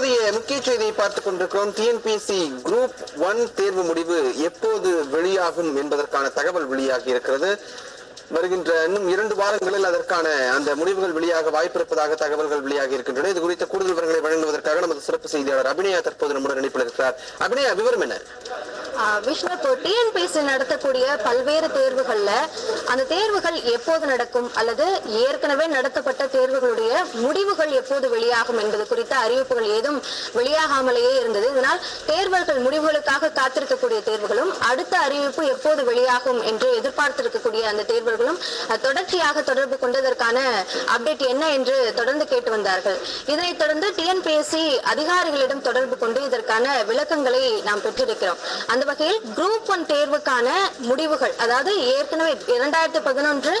தற்போதைய முக்கிய செய்தியை பார்த்துக் கொண்டிருக்கிறோம். டிஎன்பிஎஸ்சி குரூப் ஒன் தேர்வு முடிவு எப்போது வெளியாகும் என்பதற்கான தகவல் வெளியாகி இருக்கிறது. வருகின்ற இன்னும் இரண்டு வாரங்களில் அதற்கான அந்த முடிவுகள் வெளியாக வாய்ப்பிருப்பதாக தகவல்கள் வெளியாகி இருக்கின்றன. இது குறித்த கூடுதல் விவரங்களை வழங்குவதற்காக நமது சிறப்பு செய்தியாளர் அபிநயா தற்போது நம்முடன் இணைப்பில் இருக்கிறார் அபிநயா விவரம் என்ன? விஷ்ணு இப்போ டிஎன்பிஎஸ்சி நடத்தக்கூடிய பல்வேறு தேர்வுகள்ல அந்த தேர்வுகள் எப்போது நடக்கும் அல்லது ஏற்கனவே நடத்தப்பட்ட தேர்வுகளுடைய முடிவுகள் எப்போது வெளியாகும் என்பது குறித்த அறிவிப்புகள் ஏதும் வெளியாகாமலேயே இருந்தது. இதனால் தேர்வுகள் முடிவுகளுக்காக காத்திருக்கக்கூடிய தேர்வுகளும் அடுத்த அறிவிப்பு எப்போது வெளியாகும் என்று எதிர்பார்த்திருக்கக்கூடிய அந்த தேர்வுகளும் தொடர்ச்சியாக தொடர்பு கொண்டதற்கான அப்டேட் என்ன என்று தொடர்ந்து கேட்டு வந்தார்கள். இதனைத் தொடர்ந்து டிஎன்பிஎஸ்சி அதிகாரிகளிடம் தொடர்பு கொண்டு இதற்கான விளக்கங்களை நாம் பெற்றிருக்கிறோம். அந்த வகையில் குரூப் ஒன் தேர்வுக்கான முடிவுகள் அதாவது ஏற்கனவே இரண்டாயிரத்தி பதினொன்று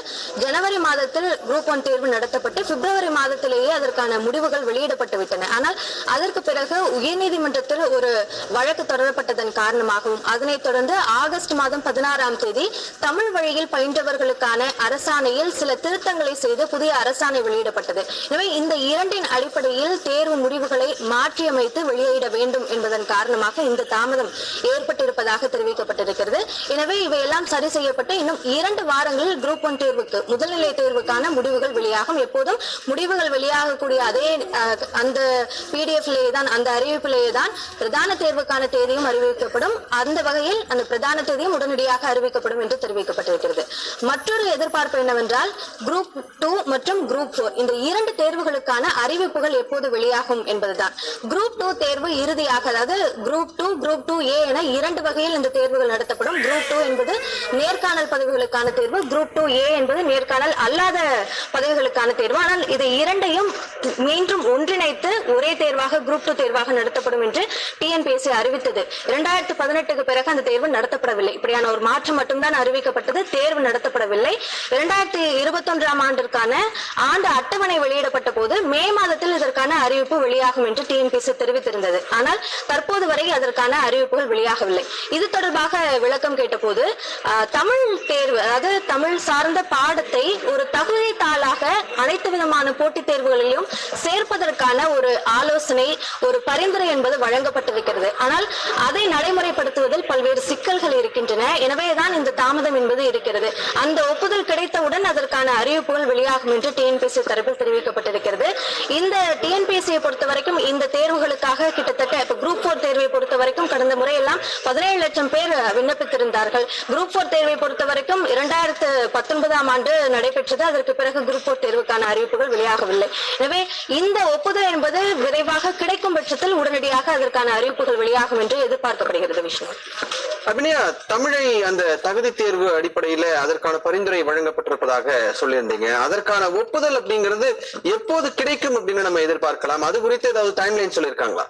ஜனவரி மாதத்தில் குரூப் ஒன் தேர்வு நடத்தப்பட்டு பிப்ரவரி மாதத்திலேயே அதற்கான முடிவுகள் வெளியிடப்பட்டு விட்டன. ஆனால் அதற்கு பிறகு உயர்நீதிமன்றத்தில் ஒரு வழக்கு தொடரப்பட்டதன் காரணமாகவும் அதனைத் தொடர்ந்து ஆகஸ்ட் மாதம் பதினாறாம் தேதி தமிழ் வழியில் பயின்றவர்களுக்கான அரசாணையில் சில திருத்தங்களை செய்து புதிய அரசாணை வெளியிடப்பட்டது. எனவே இந்த இரண்டின் அடிப்படையில் தேர்வு முடிவுகளை மாற்றியமைத்து வெளியிட வேண்டும் என்பதன் காரணமாக இந்த தாமதம் ஏற்பட்டிருப்பதாக தெரிவிக்கப்பட்டிருக்கிறது. எனவே இவையெல்லாம் சரி செய்யப்பட்டு இன்னும் இரண்டு வாரங்களில் குரூப் ஒன் தேர்வுக்கு முதல்நிலை தேர்வுக்கான முடிவுகள் வெளியாகும். எப்போதும் முடிவுகள் வெளியாகக்கூடிய அதே அந்த பிடிஎஃப்லேயே தான் அந்த அறிவிப்பிலேயே தான் பிரதான தேர்வுக்கான தேதியும் அறிவிக்கப்படும். அந்த வகையில் அந்த பிரதான தேதியும் உடனடியாக அறிவிக்கப்படும் என்று தெரிவிக்கப்பட்டிருக்கிறது. மற்றொரு எதிர்பார்ப்பு என்னவென்றால் குரூப் டூ மற்றும் குரூப் போர் இந்த இரண்டு தேர்வுகளுக்கான அறிவிப்புகள் எப்போது வெளியாகும் என்பதுதான். குரூப் டூ தேர்வு இறுதியாக அதாவது group two group two A என இரண்டு வகையில் இந்த தேர்வுகள் நடத்தப்படும். குரூப் டூ என்பது நேர்காணல் பதவிகளுக்கான தேர்வு குரூப் டூ ஏ என்பது நேர்காணல் அல்லாத பதவிகளுக்கான தேர்வு. ஆனால் இதை இரண்டையும் மீண்டும் ஒன்றிணைத்து ஒரே தேர்வாக குரூப் டூ தேர்வாக நடத்தப்படும் என்று டி டிஎன்பிஎஸ்சி அறிவித்தது. இரண்டாயிரத்து பதினெட்டுக்கு பிறகு அந்த தேர்வு நடத்தப்படவில்லை. இப்படியான ஒரு மாற்றம் மட்டும்தான் அறிவிக்கப்பட்டது. தேர்வு நடத்தப்படவில்லை. இரண்டாயிரத்தி இருபத்தொன்றாம் ஆண்டிற்கான ஆண்டு அட்டவணை வெளியிடப்பட்ட போது மே மாதத்தில் இதற்கான அறிவிப்பு வெளியாகும் என்று டிஎன்பிஎஸ்சி தெரிவித்திருந்தது. ஆனால் தற்போது வரை அதற்கான அறிவிப்புகள் வெளியாகவில்லை. இது தொடர்பாக விளக்கம் கேட்டபோது தமிழ் தேர்வு அதாவது தமிழ் சார்ந்த பாடத்தை ஒரு தகுதி தாளாக அனைத்து விதமான போட்டித் தேர்வுகளிலும் சேர்ப்பதற்கான ஒரு ஆலோசனை ஒரு பரிந்துரை என்பது வழங்கப்பட்டது. பாதிக்கிறது ஆனால் அதை நடைமுறைப்படுத்துவதில் பல்வேறு சிக்கல்கள் இருக்கின்றன. எனவேதான் இந்த தாமதம் என்பது இருக்கிறது. அந்த ஒப்புதல் கிடைத்தவுடன் அதற்கான அறிவிப்புகள் வெளியாகும் என்று டிஎன்பிஎஸ்சி தரப்பில் தெரிவிக்கப்பட்டிருக்கிறது. இந்த டிஎன்பிஎஸ்சியை பொறுத்த வரைக்கும் இந்த தேர்வுகளுக்காக கிட்டத்தட்ட இப்ப குரூப் போர் தேர்வை பொறுத்த வரைக்கும் கடந்த முறையெல்லாம் பதினேழு லட்சம் பேர் விண்ணப்பித்திருந்தார்கள். குரூப் போர் தேர்வை பொறுத்த வரைக்கும் இரண்டாயிரத்து பத்தொன்பதாம் ஆண்டு நடைபெற்றது. அதற்கு பிறகு குரூப் போர் தேர்வுக்கான அறிவிப்புகள் வெளியாகவில்லை. எனவே இந்த ஒப்புதல் என்பது விரைவாக கிடைக்கும் பட்சத்தில் உடனடியாக அதற்கான அறிவிப்பு அறிவிப்புகள் வெளியாகும் என்று எதிர்பார்க்கப்படுகிறது விஷ்ணு. அபிநயா தமிழை அந்த தகுதி தேர்வு அடிப்படையில அதற்கான பரிந்துரை வழங்கப்பட்டிருப்பதாக சொல்லியிருந்தீங்க. அதற்கான ஒப்புதல் அப்படிங்கிறது எப்போது கிடைக்கும் அப்படின்னு நம்ம எதிர்பார்க்கலாம். அது குறித்து ஏதாவது டைம் லைன் சொல்லியிருக்காங்களா?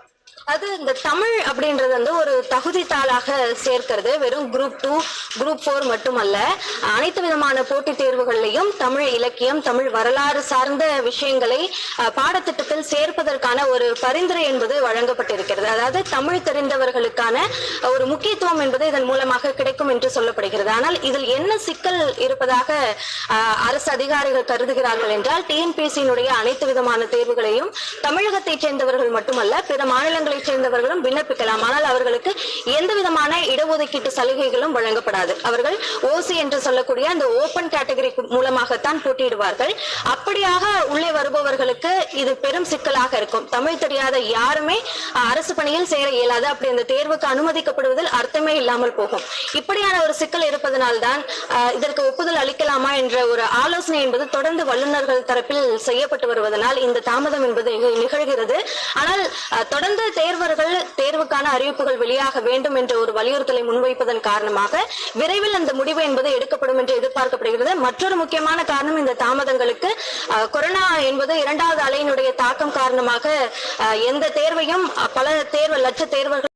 அது இந்த தமிழ் அப்படின்றது வந்து ஒரு தகுதி தாளாக சேர்க்கிறது. வெறும் குரூப் டூ குரூப் ஃபோர் மட்டுமல்ல. அனைத்து விதமான போட்டித் தேர்வுகள்லையும் தமிழ் இலக்கியம் தமிழ் வரலாறு சார்ந்த விஷயங்களை பாடத்திட்டத்தில் சேர்ப்பதற்கான ஒரு பரிந்துரை என்பது வழங்கப்பட்டிருக்கிறது. அதாவது தமிழ் தெரிந்தவர்களுக்கான ஒரு முக்கியத்துவம் என்பது இதன் மூலமாக கிடைக்கும் என்று சொல்லப்படுகிறது. ஆனால் இதில் என்ன சிக்கல் இருப்பதாக அரசு அதிகாரிகள் கருதுகிறார்கள் என்றால் டிஎன்பிஎஸ்சியினுடைய அனைத்து விதமான தேர்வுகளையும் தமிழகத்தைச் சேர்ந்தவர்கள் மட்டுமல்ல பிற மாநிலங்கள் மாநிலங்களைச் சேர்ந்தவர்களும் விண்ணப்பிக்கலாம். ஆனால் அவர்களுக்கு எந்த விதமான இடஒதுக்கீட்டு சலுகைகளும் வழங்கப்படாது. அவர்கள் ஓசி என்று சொல்லக்கூடிய அந்த ஓபன் கேட்டகரி மூலமாகத்தான் போட்டியிடுவார்கள். அப்படியாக உள்ளே வருபவர்களுக்கு இது பெரும் சிக்கலாக இருக்கும். தமிழ் தெரியாத யாருமே அரசு பணியில் சேர இயலாது. அப்படி அந்த தேர்வுக்கு அனுமதிக்கப்படுவதில் அர்த்தமே இல்லாமல் போகும். இப்படியான ஒரு சிக்கல் இருப்பதனால்தான் இதற்கு ஒப்புதல் அளிக்கலாமா என்ற ஒரு ஆலோசனை என்பது தொடர்ந்து வல்லுநர்கள் தரப்பில் செய்யப்பட்டு வருவதனால் இந்த தாமதம் என்பது நிகழ்கிறது. ஆனால் தொடர்ந்து தேர்வர்கள் தேர்வுக்கான அறிவிப்புகள் வெளியாக வேண்டும் என்ற ஒரு வலியுறுத்தலை முன்வைப்பதன் காரணமாக விரைவில் அந்த முடிவு என்பது எடுக்கப்படும் என்று எதிர்பார்க்கப்படுகிறது. மற்றொரு முக்கியமான காரணம் இந்த தாமதங்களுக்கு கொரோனா என்பது இரண்டாவது அலையினுடைய தாக்கம் காரணமாக எந்த தேர்வையும் பல தேர்வு லட்ச தேர்வர்கள்